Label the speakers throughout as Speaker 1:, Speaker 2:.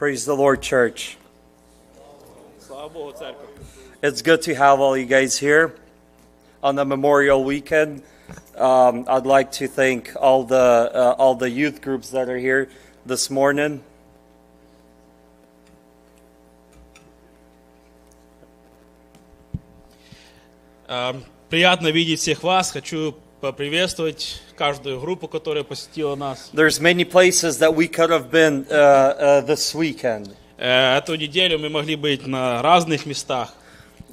Speaker 1: Praise the Lord, church.
Speaker 2: Слава Богу, церква.
Speaker 1: It's good to have all you guys here on the Memorial Weekend. Um, I'd like to thank all the uh, all the youth groups that are here this morning.
Speaker 2: А, Приятно видеть всех вас. Хочу поприветствовать каждую группу, которая посетила нас.
Speaker 1: There's many places that we could have been uh, uh, this weekend,
Speaker 2: Э, Эту неделю мы могли быть на разных местах.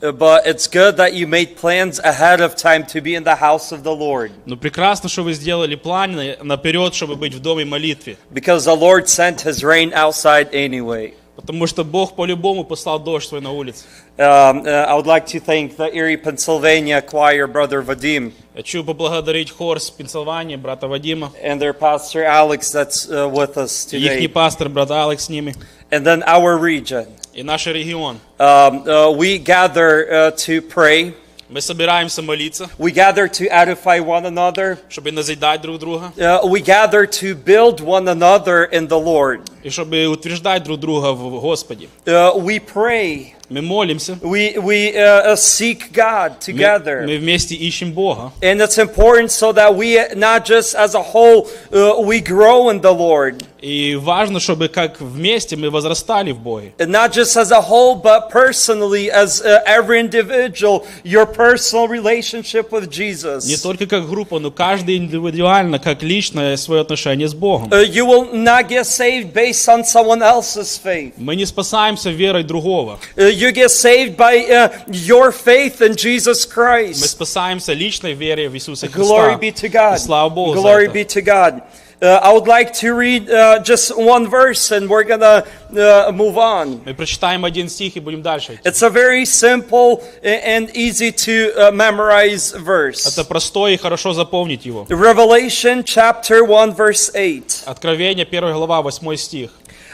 Speaker 1: Uh, but it's good that you made plans ahead of time to be in the house of the Lord,
Speaker 2: Но прекрасно, что вы сделали планы наперед, чтобы быть в доме молитве.
Speaker 1: because the Lord sent His rain outside anyway.
Speaker 2: Потому что Бог по-любому послал дождь свой на улице.
Speaker 1: Um, uh, I would like to thank the Erie, Pennsylvania choir, Brother Vadim,
Speaker 2: Хочу поблагодарить хор с Пенсильвании, брата Вадима,
Speaker 1: and their pastor Alex that's uh, with us
Speaker 2: их
Speaker 1: today,
Speaker 2: пастор, брат Алекс с ними,
Speaker 1: and then our region.
Speaker 2: и наш регион.
Speaker 1: Um, uh, we gather uh, to pray.
Speaker 2: Мы собираемся молиться,
Speaker 1: We gather to edify one another.
Speaker 2: чтобы назидать друг друга,
Speaker 1: Uh, we gather to build one another in the Lord.
Speaker 2: и чтобы утверждать друг друга в Господе.
Speaker 1: Uh, we pray.
Speaker 2: Мы молимся,
Speaker 1: We we uh, uh, seek God
Speaker 2: мы,
Speaker 1: together.
Speaker 2: мы вместе ищем Бога.
Speaker 1: And it's important so that we, uh, not just as a whole, uh, we grow in the Lord.
Speaker 2: И важно, чтобы как вместе мы возрастали в Боге.
Speaker 1: And not just as a whole, but personally, as uh, every individual, your personal relationship with
Speaker 2: Не
Speaker 1: Jesus.
Speaker 2: только как группа, но каждый индивидуально, как личное свое отношение с Богом.
Speaker 1: Uh, you will not get saved based on someone else's faith.
Speaker 2: Мы не спасаемся верой другого.
Speaker 1: Uh, you get saved by uh, your faith in Jesus
Speaker 2: Мы
Speaker 1: Christ.
Speaker 2: спасаемся личной верой в Иисуса
Speaker 1: Glory
Speaker 2: Христа.
Speaker 1: be to God.
Speaker 2: И слава Богу за
Speaker 1: Glory
Speaker 2: это.
Speaker 1: be to God. Uh, I would like to read uh, just one verse and we're going to uh, move on.
Speaker 2: Мы прочитаем один стих и будем дальше. идти.
Speaker 1: It's a very simple and easy to uh, memorize verse.
Speaker 2: Это простой и хорошо запомнить его.
Speaker 1: Revelation chapter 1 verse 8.
Speaker 2: Откровение, 1 глава, 8 стих.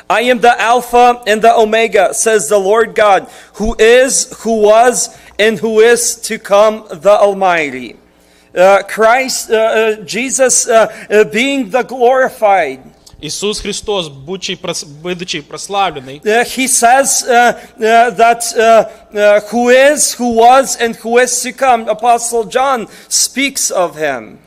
Speaker 1: I am the Alpha and the Omega, says the Lord God, who is, who was, and who is to come, the Almighty. Uh, Christ, uh, uh, Jesus uh, uh, being the glorified.
Speaker 2: Иисус Христос, будучи, прос- будучи прославленный,
Speaker 1: Uh, he says uh, uh, that uh, uh, who is, who was, and who is to come. Apostle John speaks of him.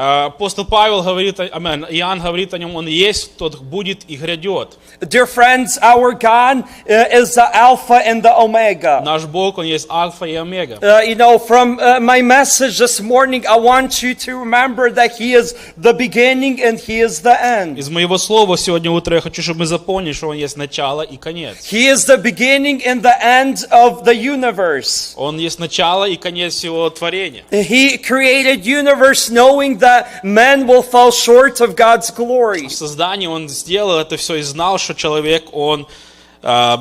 Speaker 2: э, апостол Павел говорит, о- амен, Иоанн говорит о нем, он есть, тот будет и грядет.
Speaker 1: Dear friends, our God uh, is the Alpha and the Omega.
Speaker 2: Наш Бог, Он есть Альфа и Омега.
Speaker 1: Uh, you know, from uh, my message this morning, I want you to remember that He is the beginning and He is the end.
Speaker 2: Из моего слова сегодня утром я хочу, чтобы мы запомнили, что Он есть начало и конец.
Speaker 1: He is the beginning and the end of the universe.
Speaker 2: Он есть начало и конец всего творения.
Speaker 1: He created universe knowing that men will fall short of God's glory.
Speaker 2: В создании Он сделал это все и знал, что человек, он э,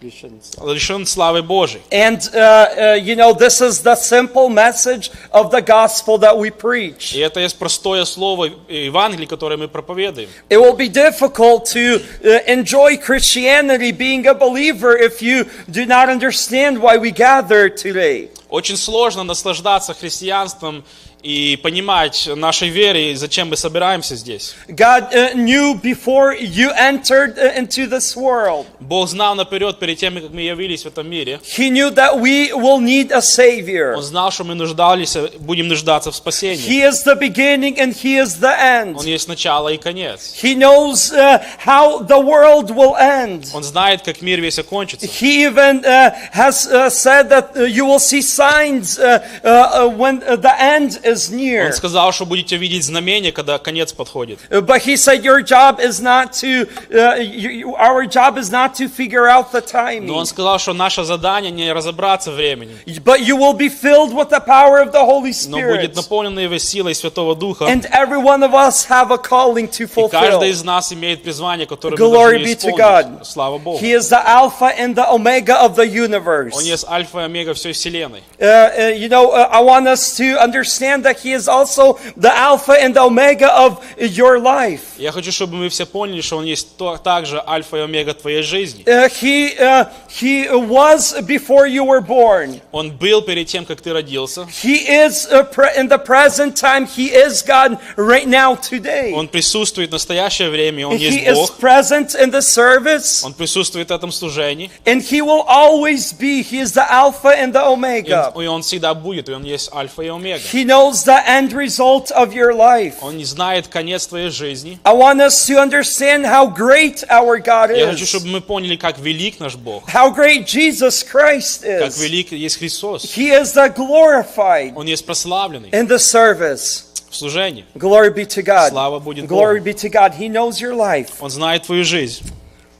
Speaker 2: лишен славы Божией.
Speaker 1: And, uh, uh, you know, this is the simple message of the gospel that we preach.
Speaker 2: И это есть простое слово Евангелия, которое мы проповедуем.
Speaker 1: It will be difficult to uh, enjoy Christianity being a believer if you do not understand why we gather today.
Speaker 2: Очень сложно наслаждаться христианством и понимать нашей верой, зачем мы собираемся здесь.
Speaker 1: God uh, knew before you entered uh, into this world.
Speaker 2: Бог знал наперед, перед тем, как мы явились в этом мире.
Speaker 1: He knew that we will need a Savior.
Speaker 2: Он знал, что мы нуждались, будем нуждаться в спасении.
Speaker 1: He is the beginning and He is the end.
Speaker 2: Он есть начало и конец.
Speaker 1: He knows uh, how the world will end.
Speaker 2: Он знает, как мир весь окончится.
Speaker 1: He even uh, has uh, said that uh, you will see signs uh, uh, uh, when uh, the end is near.
Speaker 2: Он сказал, что будете видеть знамения, когда конец подходит.
Speaker 1: Uh, But he said, Your job is not to, uh, you, you- our job is not to figure out the timing.
Speaker 2: Но он сказал, что наше задание не разобраться временем,
Speaker 1: But you will be filled with the power of the Holy
Speaker 2: но будет
Speaker 1: Spirit.
Speaker 2: наполнено его силой Святого Духа.
Speaker 1: And every one of us have a calling to
Speaker 2: И каждый
Speaker 1: fulfill.
Speaker 2: из нас имеет призвание, которое мы
Speaker 1: Glory
Speaker 2: должны
Speaker 1: be to
Speaker 2: исполнить.
Speaker 1: God.
Speaker 2: Слава Богу.
Speaker 1: He is the Alpha and the Omega of the universe.
Speaker 2: Он есть альфа и омега всей вселенной.
Speaker 1: Uh, uh, you know, uh, I want us to understand understand that He is also the Alpha and the Omega of your life.
Speaker 2: Я хочу, чтобы мы все поняли, что Он есть то- также альфа и омега твоей жизни.
Speaker 1: Uh, he, uh, he was before you were born.
Speaker 2: Он был перед тем, как ты родился.
Speaker 1: He is uh, pre- in the present time. He is God right now today.
Speaker 2: Он присутствует в настоящее время, Он
Speaker 1: He
Speaker 2: есть
Speaker 1: is
Speaker 2: Бог.
Speaker 1: present in the service,
Speaker 2: Он присутствует в этом служении.
Speaker 1: and He will always be. He is the Alpha and the
Speaker 2: И
Speaker 1: Omega.
Speaker 2: он, и Он всегда будет, и Он есть альфа и омега.
Speaker 1: He knows the end result of your life.
Speaker 2: Он не знает конец твоей жизни.
Speaker 1: I want us to understand how great our God
Speaker 2: Я хочу,
Speaker 1: is,
Speaker 2: чтобы мы поняли, как велик наш Бог,
Speaker 1: how great Jesus Christ
Speaker 2: как
Speaker 1: is.
Speaker 2: велик есть Христос.
Speaker 1: He is the glorified
Speaker 2: Он есть прославленный
Speaker 1: in the service.
Speaker 2: в служении.
Speaker 1: Glory be to God.
Speaker 2: Слава будет
Speaker 1: Glory
Speaker 2: Богу.
Speaker 1: be to God. He knows your life.
Speaker 2: Он знает твою жизнь.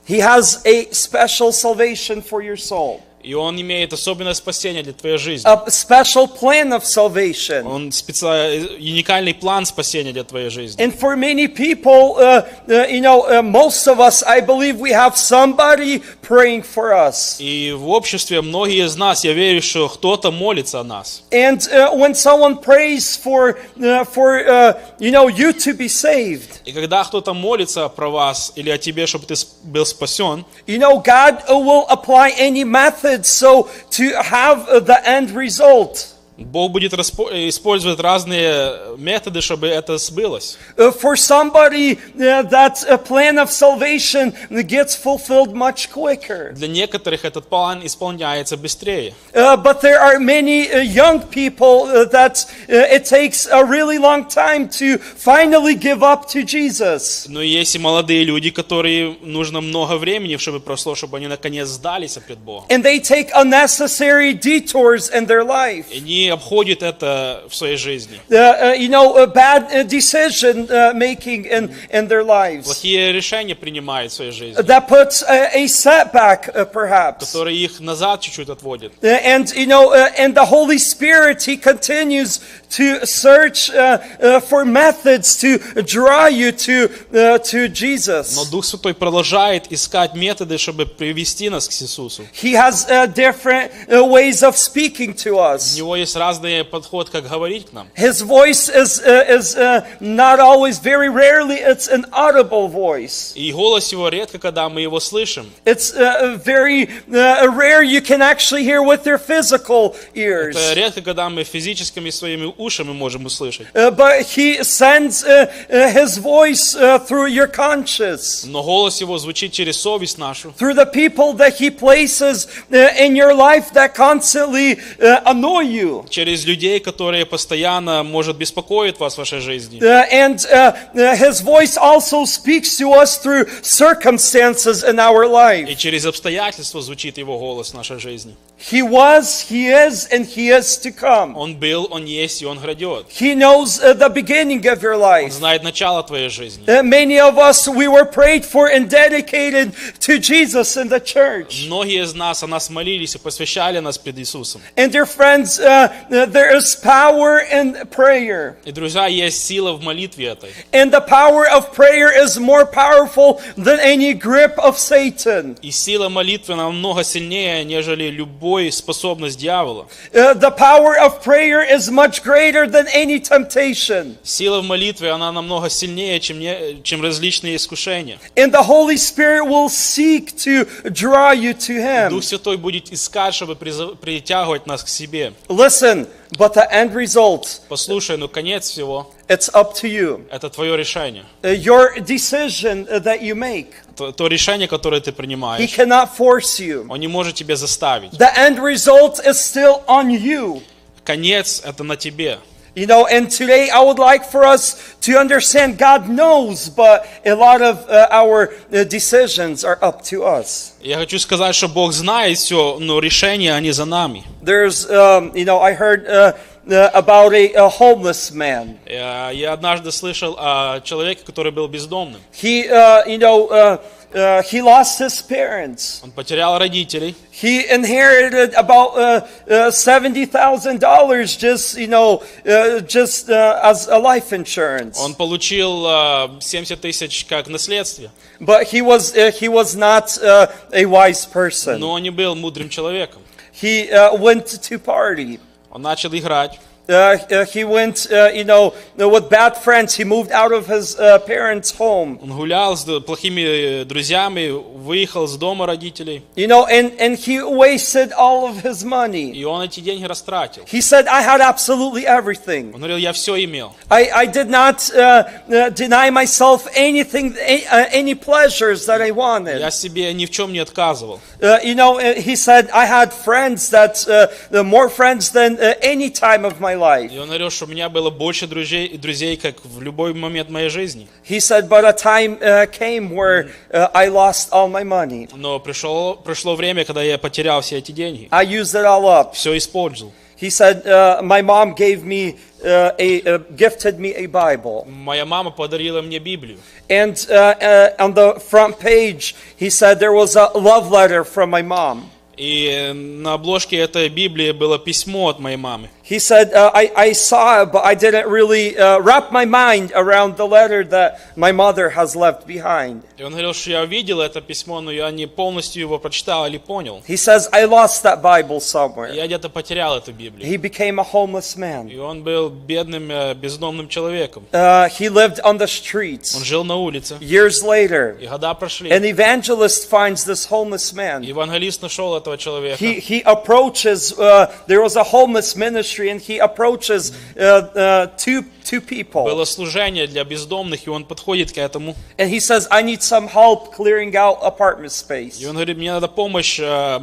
Speaker 1: He has a special salvation for your soul,
Speaker 2: И Он имеет особенное спасение для твоей жизни.
Speaker 1: a special plan of salvation.
Speaker 2: Он специ... уникальный план спасения для твоей жизни.
Speaker 1: And for many people, uh, uh, you know, uh, most of us, I believe we have somebody praying for us.
Speaker 2: И в обществе многие из нас, я верю, что кто-то молится о нас.
Speaker 1: And uh, when someone prays for, uh, for uh, you know, you to be saved,
Speaker 2: И когда кто-то молится про вас или о тебе, чтобы ты был спасен,
Speaker 1: you know, God will apply any method so to have the end result.
Speaker 2: Бог будет использовать разные методы, чтобы это сбылось.
Speaker 1: Uh, for somebody, uh, that uh, plan of salvation gets fulfilled much quicker.
Speaker 2: Для некоторых этот план исполняется быстрее.
Speaker 1: Uh, but there are many uh, young people uh, that uh, it takes a really long time to finally give up to Jesus.
Speaker 2: Но есть и молодые люди, которые нужно много времени, чтобы прошло, чтобы они наконец сдались пред Богом.
Speaker 1: And they take unnecessary detours in their life.
Speaker 2: И они обходят это в своей жизни.
Speaker 1: Uh, uh, you know, a bad uh, decision uh, making in, in their lives.
Speaker 2: Плохие решения принимают в своей жизни,
Speaker 1: That puts a, a setback, uh, perhaps.
Speaker 2: которые их назад чуть-чуть отводят.
Speaker 1: Uh, And you know, uh, and the Holy Spirit, He continues to search uh, uh, for methods to draw you to uh, to
Speaker 2: Но
Speaker 1: Jesus.
Speaker 2: Дух Святой продолжает искать методы, чтобы привести нас к Иисусу.
Speaker 1: He has uh, different uh, ways of speaking to
Speaker 2: У
Speaker 1: us.
Speaker 2: него есть разный подход, как говорить к нам.
Speaker 1: His voice is uh, is uh, not always, very rarely, it's an audible voice.
Speaker 2: И голос его редко, когда мы его слышим.
Speaker 1: It's uh, very uh, rare you can actually hear with your physical ears.
Speaker 2: Это редко, когда мы физическими своими ушами можем услышать.
Speaker 1: Uh, but he sends uh, uh, his voice uh, through your conscience,
Speaker 2: Но голос его звучит через совесть нашу,
Speaker 1: through the people that he places uh, in your life that constantly uh, annoy you.
Speaker 2: Через людей, которые постоянно, может, беспокоить вас в вашей жизни.
Speaker 1: Uh, and uh, uh, his voice also speaks to us through circumstances in our
Speaker 2: И
Speaker 1: life.
Speaker 2: через обстоятельства звучит его голос в нашей жизни.
Speaker 1: He was, he is, and he is to come.
Speaker 2: Он был, он есть и он грядет.
Speaker 1: He knows uh, the beginning of your
Speaker 2: Он
Speaker 1: life.
Speaker 2: знает начало твоей жизни.
Speaker 1: Uh, many of us, we were prayed for and dedicated to Jesus in the church.
Speaker 2: Многие из нас о нас молились и посвящали нас пред Иисусом.
Speaker 1: And dear friends, uh, uh, there is power in prayer.
Speaker 2: И, друзья, есть сила в молитве этой.
Speaker 1: And the power of prayer is more powerful than any grip of Satan.
Speaker 2: И сила молитвы намного сильнее, нежели любой способность дьявола.
Speaker 1: Uh, the power of prayer is much greater than any temptation.
Speaker 2: Сила в молитве, она намного сильнее, чем, не- чем различные искушения.
Speaker 1: And the Holy Spirit will seek to draw you to Him.
Speaker 2: Дух Святой будет искать, чтобы притягивать нас к себе.
Speaker 1: Listen, but the end result,
Speaker 2: Послушай, ну конец всего
Speaker 1: it's up to you. –
Speaker 2: это твое решение.
Speaker 1: Uh, your decision uh, that you make.
Speaker 2: То, то решение, которое ты
Speaker 1: He
Speaker 2: принимаешь,
Speaker 1: cannot force you.
Speaker 2: он не может тебя заставить.
Speaker 1: The end result is still on you.
Speaker 2: Конец – это на тебе.
Speaker 1: You know, and today I would like for us to understand God knows, but a lot of uh, our uh, decisions are up to us.
Speaker 2: Я хочу сказать, что Бог знает все, но решения, они за нами.
Speaker 1: There's, um, you know, I heard uh, uh, about a, a homeless man.
Speaker 2: Я, я однажды слышал о человеке, который был бездомным.
Speaker 1: He, uh, you know, uh, uh, he lost his parents.
Speaker 2: Он потерял родителей,
Speaker 1: He inherited about uh, uh, seventy thousand dollars, just you know, uh, just uh, as a life insurance.
Speaker 2: он получил э, 70 тысяч как наследствие,
Speaker 1: But he was uh, he was not uh, a wise person.
Speaker 2: но он не был мудрым человеком.
Speaker 1: He uh, went to party.
Speaker 2: Он начал играть,
Speaker 1: Uh, uh, he went, uh, you know, with bad friends. He moved out of his uh, parents' home.
Speaker 2: Он гулял с д- плохими э, друзьями, выехал с дома родителей,
Speaker 1: You know, and, and he wasted all of his money.
Speaker 2: и он эти деньги растратил.
Speaker 1: He said, I had absolutely everything.
Speaker 2: Он говорил, я все имел.
Speaker 1: I, I did not uh, uh, deny myself anything, a- uh, any pleasures that I wanted.
Speaker 2: Я себе ни в чем не отказывал.
Speaker 1: Uh, you know, uh, he said, I had friends that, uh, uh, more friends than uh, any time of my life.
Speaker 2: И он говорил, что у меня было больше друзей, друзей, как в любой момент моей жизни.
Speaker 1: He said, but a time uh, came where uh, I lost all my money.
Speaker 2: Но пришло, пришло время, когда я потерял все эти деньги.
Speaker 1: I used it all up.
Speaker 2: Все использовал.
Speaker 1: He said, uh, my mom gave me, uh, a, uh, gifted me a Bible.
Speaker 2: Моя мама подарила мне Библию.
Speaker 1: And uh, uh, on the front page, he said there was a love letter from my mom.
Speaker 2: И на обложке этой Библии было письмо от моей мамы.
Speaker 1: He said, uh, I, I saw it, but I didn't really uh, wrap my mind around the letter that my mother has left behind.
Speaker 2: И он говорил, что я видел это письмо, но я не полностью его прочитал или понял.
Speaker 1: He says, I lost that Bible somewhere.
Speaker 2: Я где-то потерял эту Библию.
Speaker 1: He became a homeless man.
Speaker 2: И он был бедным, э, бездомным человеком.
Speaker 1: Uh, he lived on the
Speaker 2: Он
Speaker 1: streets.
Speaker 2: жил на улице.
Speaker 1: Years later,
Speaker 2: И года прошли.
Speaker 1: an evangelist finds this homeless man.
Speaker 2: Евангелист нашел этого человека.
Speaker 1: He, he approaches, uh, there was a homeless ministry, and he approaches uh, uh, two, two people.
Speaker 2: Было служение для бездомных, и он подходит к этому.
Speaker 1: And he says, I need some help clearing out apartment space.
Speaker 2: И он говорит, мне надо помощь э,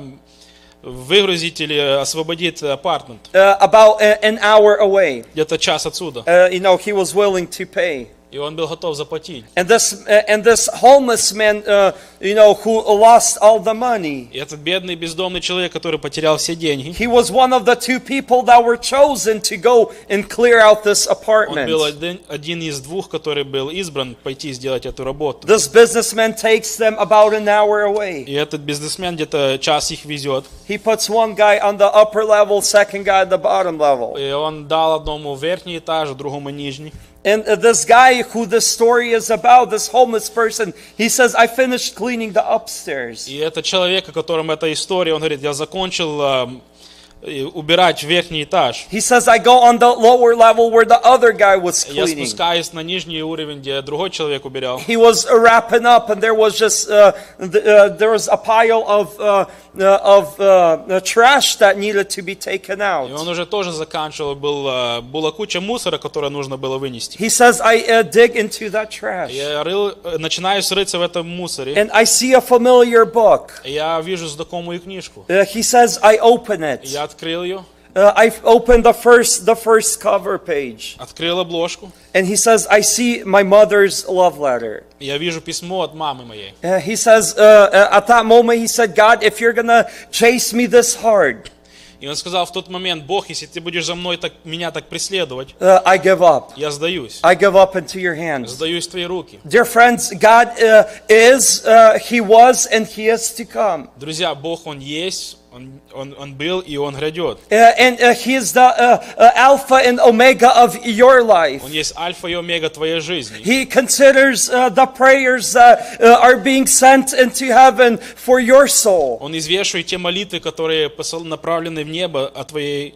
Speaker 2: выгрузить или освободить апартмент.
Speaker 1: Uh, about a- an hour away.
Speaker 2: Где-то час отсюда.
Speaker 1: Uh, you know, he was willing to pay.
Speaker 2: И он был готов заплатить.
Speaker 1: And this, uh, and this homeless man, uh, you know, who lost all the money,
Speaker 2: И этот бедный бездомный человек, который потерял все деньги,
Speaker 1: he was one of the two people that were chosen to go and clear out this
Speaker 2: он
Speaker 1: apartment.
Speaker 2: был один, один из двух, который был избран пойти сделать эту работу.
Speaker 1: This businessman takes them about an hour away.
Speaker 2: И этот бизнесмен где-то час их везет.
Speaker 1: He puts one guy on the upper level, second guy at the bottom level.
Speaker 2: И он дал одному верхний этаж, другому нижний.
Speaker 1: And uh, this guy who this story is about, this homeless person, he says, I finished cleaning the upstairs.
Speaker 2: И это человек, о котором эта история, он говорит, я закончил эм, и убирать верхний этаж.
Speaker 1: He says, I go on the lower level where the other guy was
Speaker 2: Я
Speaker 1: cleaning.
Speaker 2: спускаюсь на нижний уровень, где другой человек убирал.
Speaker 1: He was uh, wrapping up, and there was just uh, th- uh, there was a pile of uh, uh, of uh, trash that needed to be taken
Speaker 2: И
Speaker 1: out.
Speaker 2: он уже тоже заканчивал, был, э, была куча мусора, которую нужно было вынести.
Speaker 1: He says, I uh, dig into that trash,
Speaker 2: Я рыл, э, начинаю рыться в этом мусоре.
Speaker 1: and I see a familiar book.
Speaker 2: И Я вижу знакомую книжку.
Speaker 1: Uh, he says, I open it.
Speaker 2: Я открыл ее,
Speaker 1: Uh, I opened the first the first cover page,
Speaker 2: открыл обложку.
Speaker 1: and he says, I see my mother's love letter.
Speaker 2: и Я вижу письмо от мамы моей.
Speaker 1: Uh, he says, uh, uh, at that moment, he said, God, if you're gonna chase me this hard,
Speaker 2: И он сказал в тот момент, Бог, если ты будешь за мной так, меня так преследовать,
Speaker 1: uh, I give up.
Speaker 2: я сдаюсь.
Speaker 1: I give up into your hands.
Speaker 2: Сдаюсь в твои руки.
Speaker 1: Dear friends, God uh, is, uh, He was, and He is to come.
Speaker 2: Друзья, Бог, Он есть, Он, он, он был и Он грядет.
Speaker 1: Uh, and uh, He is the uh, uh, Alpha and Omega of your life.
Speaker 2: Он есть альфа и омега твоей жизни.
Speaker 1: He considers uh, the prayers that uh, are being sent into heaven for your soul.
Speaker 2: Он извешивает те молитвы, которые посыл- направлены в небо о твоей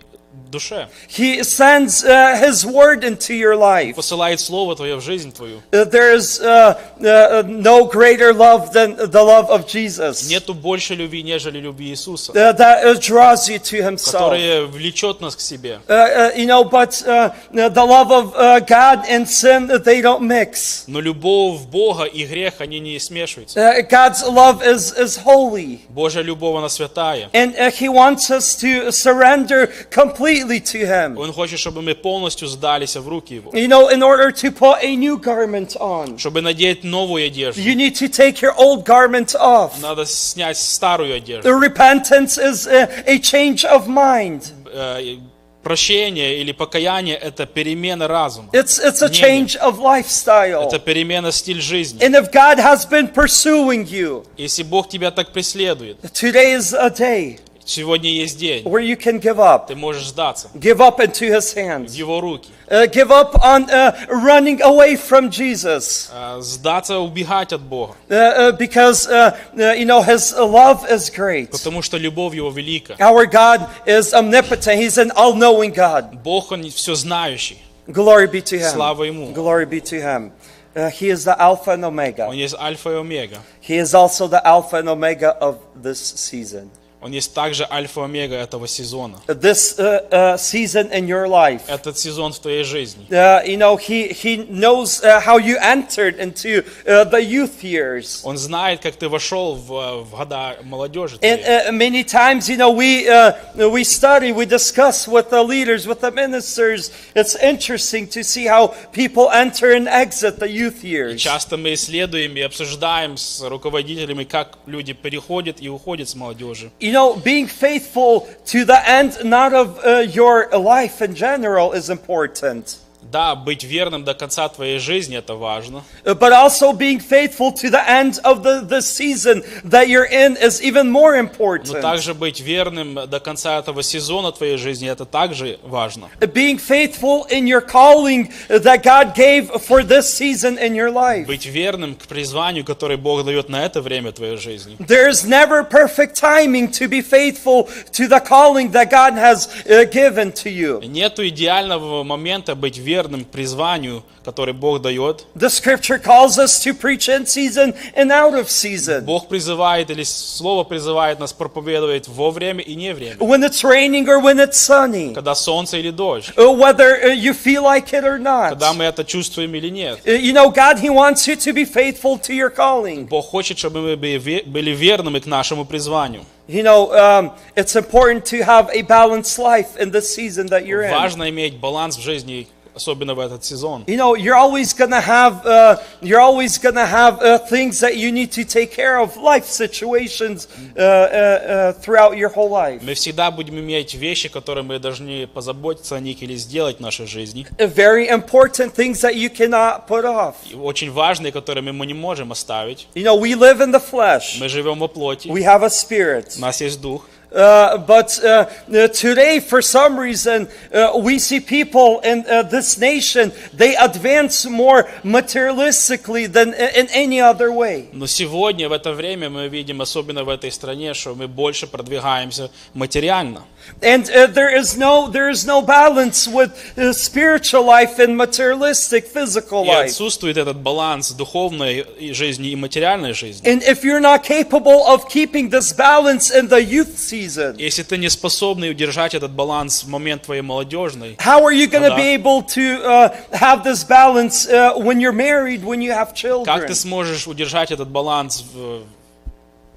Speaker 2: душе.
Speaker 1: He sends uh, His word into your life.
Speaker 2: Посылает Слово Твое в жизнь твою.
Speaker 1: Uh, there is uh, uh, no greater love than the love of Jesus
Speaker 2: Нету больше любви, нежели любви Иисуса,
Speaker 1: uh, that uh, draws you to Himself.
Speaker 2: которая влечет нас к себе.
Speaker 1: Uh, uh, you know, but uh, the love of uh, God and sin, uh, they don't mix.
Speaker 2: Но любовь Бога и грех, они не смешиваются.
Speaker 1: Uh, God's love is, is holy.
Speaker 2: Божья любовь, она святая.
Speaker 1: And uh, He wants us to surrender completely to Him.
Speaker 2: Он хочет, чтобы мы полностью сдались в руки Его.
Speaker 1: You know, in order to put a new garment on,
Speaker 2: Чтобы надеть новую одежду,
Speaker 1: you need to take your old garment off.
Speaker 2: надо снять старую одежду.
Speaker 1: The repentance is a, a change of mind.
Speaker 2: Э, и Прощение или покаяние – это перемена разума.
Speaker 1: It's, it's a
Speaker 2: Мнение.
Speaker 1: change of lifestyle.
Speaker 2: Это перемена стиль жизни.
Speaker 1: And if God has been pursuing you,
Speaker 2: Если Бог тебя так преследует,
Speaker 1: today is a day.
Speaker 2: Сегодня есть день.
Speaker 1: where you can give up.
Speaker 2: Ты можешь сдаться
Speaker 1: Give up into His
Speaker 2: в
Speaker 1: hands.
Speaker 2: Его руки.
Speaker 1: Uh, give up on uh, running away from Jesus.
Speaker 2: А, Сдаться, убегать от Бога.
Speaker 1: Uh, uh, because, uh, uh, you know, His love is great.
Speaker 2: Потому что любовь Его велика.
Speaker 1: Our God is omnipotent. He's an all knowing God.
Speaker 2: Бог, Он все знающий.
Speaker 1: Glory be to Him.
Speaker 2: Слава Ему.
Speaker 1: Glory be to Him. Uh, he is the Alpha and Omega.
Speaker 2: Он есть альфа и омега.
Speaker 1: He is also the Alpha and Omega of this season.
Speaker 2: Он есть также альфа и омега этого сезона.
Speaker 1: This uh, uh, season in your life.
Speaker 2: Этот сезон в твоей жизни.
Speaker 1: Uh, you know, he, he knows uh, how you entered into uh, the youth years.
Speaker 2: Он знает, как ты вошел в, в года молодежи.
Speaker 1: And uh, many times, you know, we, uh, we study, we discuss with the leaders, with the ministers. It's interesting to see how people enter and exit the youth years.
Speaker 2: Часто мы исследуем и обсуждаем с руководителями, как люди переходят и уходят с молодежи.
Speaker 1: You know, being faithful to the end, not of uh, your life in general, is important.
Speaker 2: Да, быть верным до конца твоей жизни это важно,
Speaker 1: Uh, But also being faithful to the end of the, the season that you're in is even more
Speaker 2: но
Speaker 1: important.
Speaker 2: также быть верным до конца этого сезона твоей жизни это также важно.
Speaker 1: Being faithful in your calling that God gave for this season in your life.
Speaker 2: Быть верным к призванию, которое Бог дает на это время твоей жизни.
Speaker 1: There's never perfect timing to be faithful to the calling that God has uh, given to you.
Speaker 2: Нету идеального момента быть верным к призванию, который Бог дает.
Speaker 1: The scripture calls us to preach in season and out of season.
Speaker 2: Бог призывает или Слово призывает нас проповедовать во время и не время.
Speaker 1: When it's raining or when it's sunny.
Speaker 2: Когда солнце или дождь.
Speaker 1: Uh, Whether uh, you feel like it or not.
Speaker 2: Когда мы это чувствуем или нет.
Speaker 1: Uh, You know, God, He wants you to be faithful to your calling.
Speaker 2: Бог хочет, чтобы мы были ве- были верными к нашему призванию.
Speaker 1: You know, um, it's important to have a balanced life in this season that you're in.
Speaker 2: Важно иметь баланс в жизни, особенно в этот сезон.
Speaker 1: You know, you're always gonna have, uh, you're always gonna have uh, things that you need to take care of, life situations uh, uh, uh, throughout your whole life.
Speaker 2: Мы всегда будем иметь вещи, которые мы должны позаботиться о них или сделать в нашей жизни.
Speaker 1: Uh, Very important things that you cannot put off.
Speaker 2: И очень важные, которые мы не можем оставить.
Speaker 1: You know, we live in the flesh.
Speaker 2: Мы живем во плоти,
Speaker 1: We have a spirit.
Speaker 2: у нас есть дух.
Speaker 1: Uh, but uh, uh, today, for some reason, uh, we see people in uh, this nation, they advance more materialistically than i- in any other way.
Speaker 2: Но сегодня, в это время, мы видим, особенно в этой стране, что мы больше продвигаемся материально.
Speaker 1: And uh, there is no there is no balance with uh, spiritual life and materialistic physical
Speaker 2: И
Speaker 1: life.
Speaker 2: отсутствует этот баланс духовной и жизни и материальной жизни.
Speaker 1: And if you're not capable of keeping this balance in the youth season,
Speaker 2: Если ты не способный удержать этот баланс в момент твоей молодежной,
Speaker 1: how are you going to
Speaker 2: да.
Speaker 1: be able to uh, have this balance uh, when you're married, when you have
Speaker 2: как
Speaker 1: children?
Speaker 2: ты сможешь удержать этот баланс в,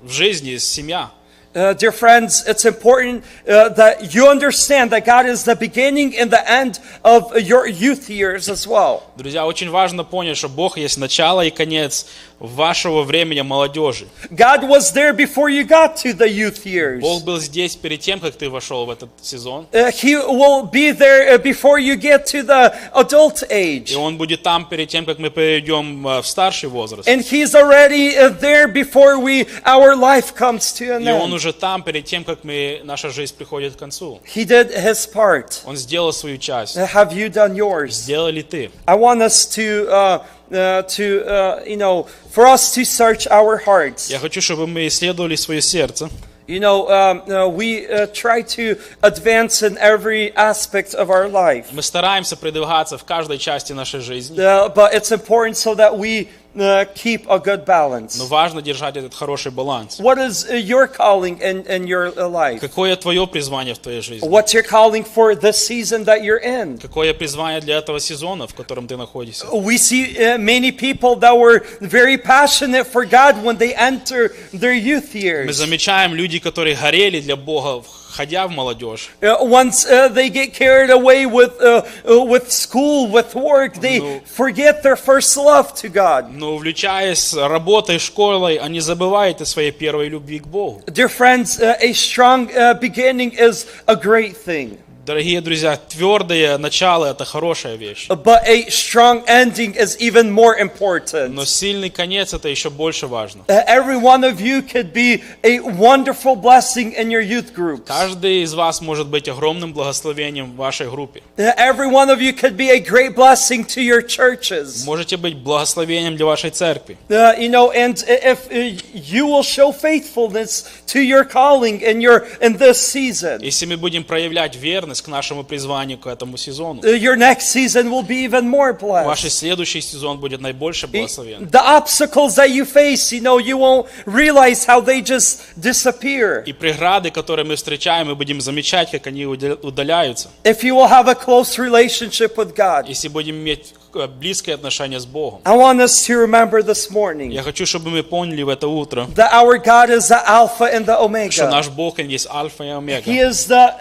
Speaker 2: в жизни, с семья?
Speaker 1: Uh, dear friends, it's important uh, that you understand that God is the beginning and the end of your youth years as well.
Speaker 2: Друзья, очень важно понять, что Бог есть начало и конец вашего времени молодежи.
Speaker 1: God was there before you got to the youth years.
Speaker 2: Бог был здесь перед тем, как ты вошел в этот сезон.
Speaker 1: Uh, he will be there uh, before you get to the adult age.
Speaker 2: И Он будет там перед тем, как мы перейдем э, в старший возраст.
Speaker 1: And he's already uh, there before we our life comes to an
Speaker 2: И Он
Speaker 1: end.
Speaker 2: уже там перед тем, как мы, наша жизнь приходит к концу.
Speaker 1: He did his part.
Speaker 2: Он сделал свою часть.
Speaker 1: Uh, Have you done yours?
Speaker 2: Сделал ли ты?
Speaker 1: I want us to, uh, uh, to uh, you know, for us to search our hearts.
Speaker 2: Я хочу, чтобы мы исследовали свое сердце.
Speaker 1: You know, um, uh, we uh, try to advance in every aspect of our life.
Speaker 2: Мы стараемся продвигаться в каждой части нашей жизни.
Speaker 1: Uh, but it's important so that we uh, keep a good balance.
Speaker 2: Но важно держать этот хороший баланс.
Speaker 1: What is uh, your calling in, in your uh, life?
Speaker 2: Какое твое призвание в твоей жизни?
Speaker 1: What's your calling for the season that you're in?
Speaker 2: Какое призвание для этого сезона, в котором ты находишься?
Speaker 1: We see uh, many people that were very passionate for God when they enter their youth
Speaker 2: Мы
Speaker 1: years.
Speaker 2: замечаем люди, которые горели для Бога, входя в молодежь.
Speaker 1: Uh, once uh, they get carried away with, uh, uh, with school, with work, they
Speaker 2: No.
Speaker 1: forget their first love to God.
Speaker 2: Но увлечаясь работой, школой, они забывают о своей первой любви к Богу.
Speaker 1: Dear friends, uh, a strong uh, beginning is a great thing.
Speaker 2: Дорогие друзья, твердое начало – это хорошая вещь.
Speaker 1: but a strong ending is even more important.
Speaker 2: Но сильный конец – это еще больше важно.
Speaker 1: Uh, Every one of you could be a wonderful blessing in your youth groups.
Speaker 2: Каждый из вас может быть огромным благословением в вашей группе.
Speaker 1: Uh, Every one of you could be a great blessing to your churches.
Speaker 2: Можете быть благословением для вашей церкви.
Speaker 1: Uh, you know, and if uh, you will show faithfulness to your calling in your in this season,
Speaker 2: Если мы будем проявлять верность к нашему призванию, к этому сезону,
Speaker 1: uh, your next season will be even more
Speaker 2: ваш
Speaker 1: blessed.
Speaker 2: следующий сезон будет наибольше благословен.
Speaker 1: The obstacles that you face, you know, you won't realize how they just disappear.
Speaker 2: И преграды, которые мы встречаем, мы будем замечать, как они удаляются.
Speaker 1: If you will have a close relationship with God.
Speaker 2: Если будем иметь э, близкое отношение с Богом.
Speaker 1: I want us to remember this morning
Speaker 2: Я хочу, чтобы мы поняли в это утро,
Speaker 1: that our God is the Alpha and the
Speaker 2: что
Speaker 1: Omega.
Speaker 2: наш Бог, есть альфа и омега.
Speaker 1: He is the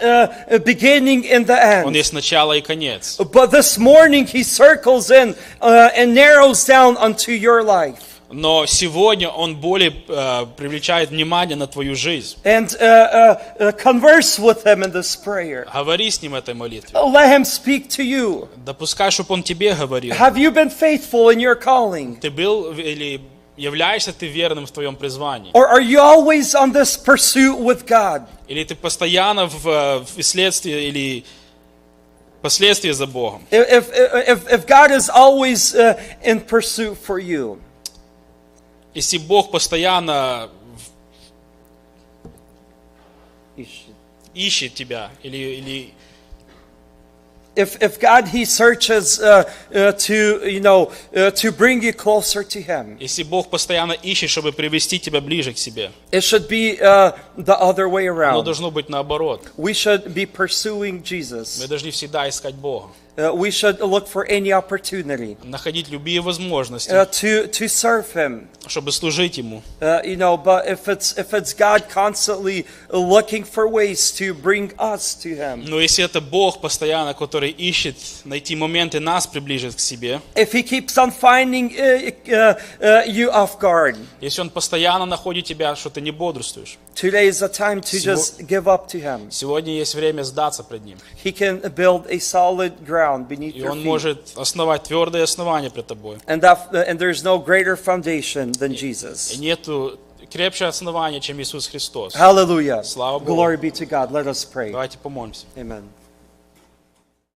Speaker 1: uh, beginning and the
Speaker 2: Он
Speaker 1: end.
Speaker 2: есть начало и конец.
Speaker 1: But this morning he circles in uh, and narrows down unto your life.
Speaker 2: Но сегодня Он более э, привлекает внимание на твою жизнь.
Speaker 1: And uh, uh, uh, converse with him in this prayer.
Speaker 2: Говори с Ним этой молитве.
Speaker 1: Let him speak to you.
Speaker 2: Допускай, чтобы Он тебе говорил.
Speaker 1: Have you been faithful in your calling?
Speaker 2: Ты был в- или являешься ты верным в твоем призвании?
Speaker 1: Or are you always on this pursuit with God?
Speaker 2: Или ты постоянно в, э, в следствии или последствии за Богом?
Speaker 1: If, if, if God is always uh, in pursuit for you,
Speaker 2: Если Бог постоянно ищет тебя, или, или
Speaker 1: if, if God He searches uh, uh, to you know uh, to bring you closer to Him,
Speaker 2: если Бог постоянно ищет, чтобы привести тебя ближе к себе,
Speaker 1: it should be uh, the other way
Speaker 2: оно
Speaker 1: around.
Speaker 2: должно быть наоборот.
Speaker 1: We should be pursuing
Speaker 2: Мы
Speaker 1: Jesus.
Speaker 2: должны всегда искать Бога,
Speaker 1: Uh, We should look for any opportunity
Speaker 2: находить любые возможности,
Speaker 1: uh, to to serve Him.
Speaker 2: чтобы служить Ему.
Speaker 1: Uh, you know, but if it's if it's God constantly looking for ways to bring us to Him,
Speaker 2: Но если это Бог постоянно, который ищет найти моменты нас приближить к себе,
Speaker 1: if He keeps on finding uh, uh, uh, you off guard,
Speaker 2: если Он постоянно находит тебя, что ты не бодрствуешь,
Speaker 1: today is the time to
Speaker 2: Сего-
Speaker 1: just give up to Him.
Speaker 2: сегодня есть время сдаться пред Ним.
Speaker 1: He can build a solid ground beneath
Speaker 2: И
Speaker 1: your
Speaker 2: Он
Speaker 1: feet.
Speaker 2: может основать твердое основание пред тобой.
Speaker 1: And, that, and there's no greater foundation than
Speaker 2: И
Speaker 1: Jesus.
Speaker 2: нету крепче основания, чем Иисус Христос.
Speaker 1: Hallelujah.
Speaker 2: Слава Богу.
Speaker 1: Glory be to God. Let us pray.
Speaker 2: Давайте помолимся.
Speaker 1: Amen.